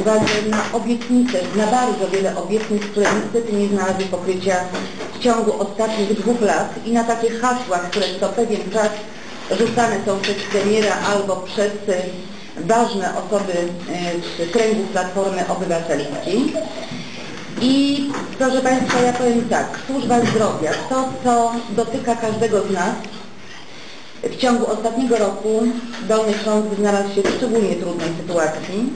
uwagę na obietnice, na bardzo wiele obietnic, które niestety nie znalazły pokrycia w ciągu ostatnich dwóch lat i na takie hasła, które co pewien czas rzucane są przez premiera albo przez e, ważne osoby e, z kręgu Platformy Obywatelskiej. I proszę Państwa, ja powiem tak, służba zdrowia, to co dotyka każdego z nas, w ciągu ostatniego roku Dolny Śląsk znalazł się w szczególnie trudnej sytuacji.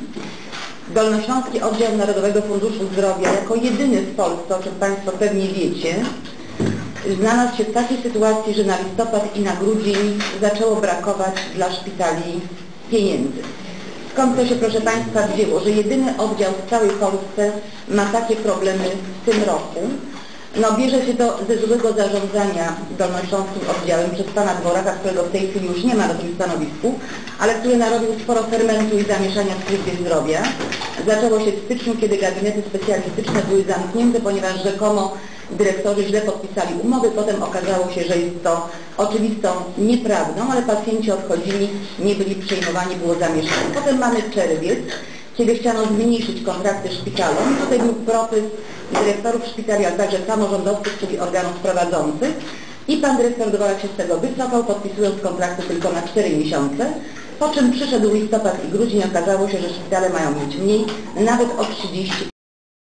Dolnośląski Oddział Narodowego Funduszu Zdrowia jako jedyny w Polsce, o czym Państwo pewnie wiecie, znalazł się w takiej sytuacji, że na listopad i na grudzień zaczęło brakować dla szpitali pieniędzy. Skąd to się, proszę Państwa, wzięło, że jedyny oddział w całej Polsce ma takie problemy w tym roku? No bierze się to ze złego zarządzania dolnośląskim oddziałem przez pana Dworaka, którego w tej chwili już nie ma na tym stanowisku, ale który narobił sporo fermentu i zamieszania w służbie zdrowia. Zaczęło się w styczniu, kiedy gabinety specjalistyczne były zamknięte, ponieważ rzekomo dyrektorzy źle podpisali umowy. Potem okazało się, że jest to oczywistą nieprawdą, ale pacjenci odchodzili, nie byli przyjmowani, było zamieszanie. Potem mamy czerwiec, kiedy chciano zmniejszyć kontrakty szpitalom. Tutaj był propys dyrektorów szpitali, ale także samorządowców, czyli organów prowadzących. I pan dyrektor Dworak się z tego wycofał, podpisując kontrakty tylko na 4 miesiące. Po czym przyszedł listopad i grudzień, okazało się, że szpitale mają mieć mniej, nawet o 30